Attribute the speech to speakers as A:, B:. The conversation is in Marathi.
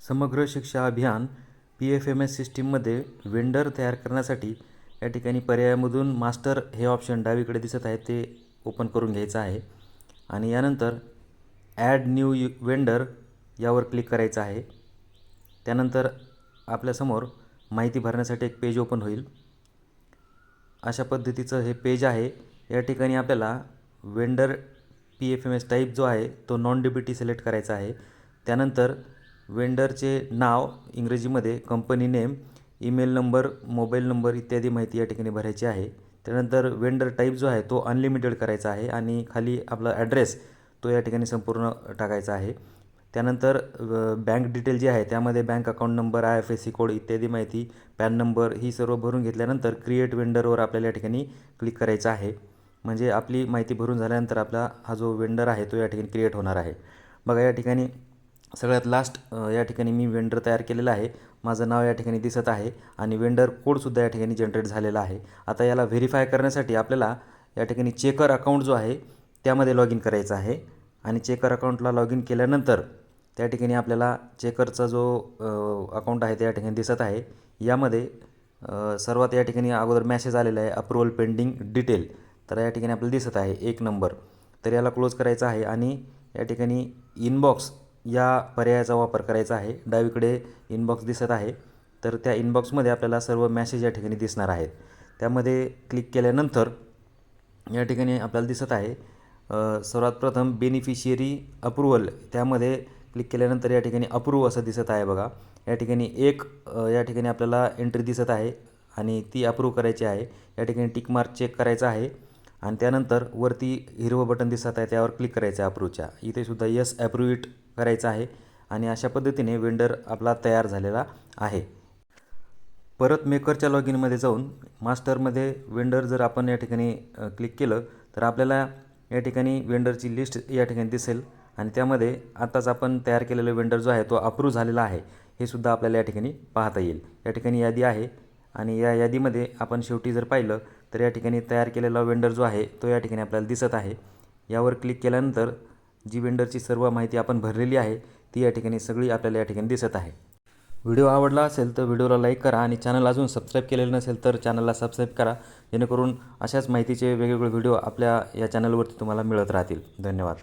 A: Samagra Shiksha Abhiyan P F M S सिस्टीममध्ये वेंडर तयार करण्यासाठी या ठिकाणी पर्यायामधून मास्टर हे ऑप्शन डावीकडे दिसत आहे ते ओपन करून घ्यायचं आहे. आणि यानंतर ॲड न्यू यू वेंडर यावर क्लिक करायचं आहे. त्यानंतर आपल्यासमोर माहिती भरण्यासाठी एक पेज ओपन होईल. अशा पद्धतीचं हे पेज आहे. या ठिकाणी आपल्याला vendor P F M S type जो आहे तो non D B T select करायचा आहे. त्यानंतर वेंडरचे नाव इंग्रजीमध्ये company name email number mobile number इत्यादी माहिती या ठिकाणी भरायची आहे. त्यानंतर वेंडर टाईप जो आहे तो अनलिमिटेड करायचा आहे आणि खाली आपला ॲड्रेस तो या ठिकाणी संपूर्ण टाकायचा आहे. त्यानंतर बँक डिटेल जी आहे त्यामध्ये bank account number I F S C code इत्यादी माहिती पॅन नंबर ही सर्व भरून घेतल्यानंतर क्रिएट वेंडरवर आपल्याला या ठिकाणी क्लिक करायचं आहे. म्हणजे आपली माहिती भरून झाल्यानंतर आपला हा जो वेंडर आहे तो या ठिकाणी क्रिएट होणार आहे. बघा या ठिकाणी सगळ्यात लास्ट या ठिकाणी मी वेंडर तयार केलेला आहे. माझं नाव या ठिकाणी दिसत आहे आणि वेंडर कोडसुद्धा या ठिकाणी जनरेट झालेला आहे. आता याला व्हेरीफाय करण्यासाठी आपल्याला या ठिकाणी चेकर अकाउंट जो आहे त्यामध्ये लॉग इन करायचं आहे. आणि चेकर अकाउंटला लॉग इन केल्यानंतर त्या ठिकाणी आपल्याला चेकरचा जो अकाउंट आहे त्या ठिकाणी दिसत आहे. यामध्ये सर्वात या ठिकाणी अगोदर मॅसेज आलेला आहे अप्रुव्हल पेंडिंग डिटेल तर या ठिकाणी आपल्याला दिसत आहे एक नंबर तर याला क्लोज करायचा आहे आणि या ठिकाणी इनबॉक्स या पर्यायाचा वापर करायचा आहे. डावीकडे इनबॉक्स दिसत आहे. तर त्या इनबॉक्समध्ये आपल्याला सर्व मॅसेज या ठिकाणी दिसणार आहेत. त्यामध्ये क्लिक केल्यानंतर या ठिकाणी आपल्याला दिसत आहे सर्वात प्रथम बेनिफिशियरी अप्रुव्हल त्यामध्ये क्लिक केल्यानंतर या ठिकाणी अप्रूव्ह असं दिसत आहे बघा. या ठिकाणी एक या ठिकाणी आपल्याला एंट्री दिसत आहे आणि ती अप्रूव्ह करायची आहे. या ठिकाणी टिक मार्क चेक करायचा आहे. आणि त्यानंतर वरती हिरवं बटन दिसत आहे त्यावर क्लिक करायचं आहे अप्रूव्हच्या इथे सुद्धा यस ॲप्रूव्ह इट करायचं आहे. आणि अशा पद्धतीने वेंडर आपला तयार झालेला आहे. परत मेकरच्या लॉग इनमध्ये जाऊन मास्टरमध्ये वेंडर जर आपण या ठिकाणी क्लिक केलं तर आपल्याला या ठिकाणी वेंडरची लिस्ट या ठिकाणी दिसेल. आणि त्यामध्ये आत्ताच आपण तयार केलेला वेंडर जो आहे तो अप्रूव्ह झालेला आहे. हे सुद्धा आपल्याला या ठिकाणी पाहता येईल. या ठिकाणी यादी आहे. आणि या यादीमध्ये आपण शेवटी जर पाहिलं तर या ठिकाणी तयार केलेला वेंडर जो आहे तो या ठिकाणी आपल्याला दिसत आहे. यावर क्लिक केल्यानंतर जी वेंडरची सर्व माहिती आपण भरलेली आहे ती या ठिकाणी सगळी आपल्याला या ठिकाणी दिसत आहे. व्हिडिओ आवडला असेल तर व्हिडिओला लाईक करा आणि चॅनल अजून सबस्क्राईब केलेलं नसेल तर चॅनलला सबस्क्राईब करा. जेणेकरून अशाच माहितीचे वेगवेगळे व्हिडिओ आपल्या या चॅनलवरती तुम्हाला मिळत राहतील. धन्यवाद.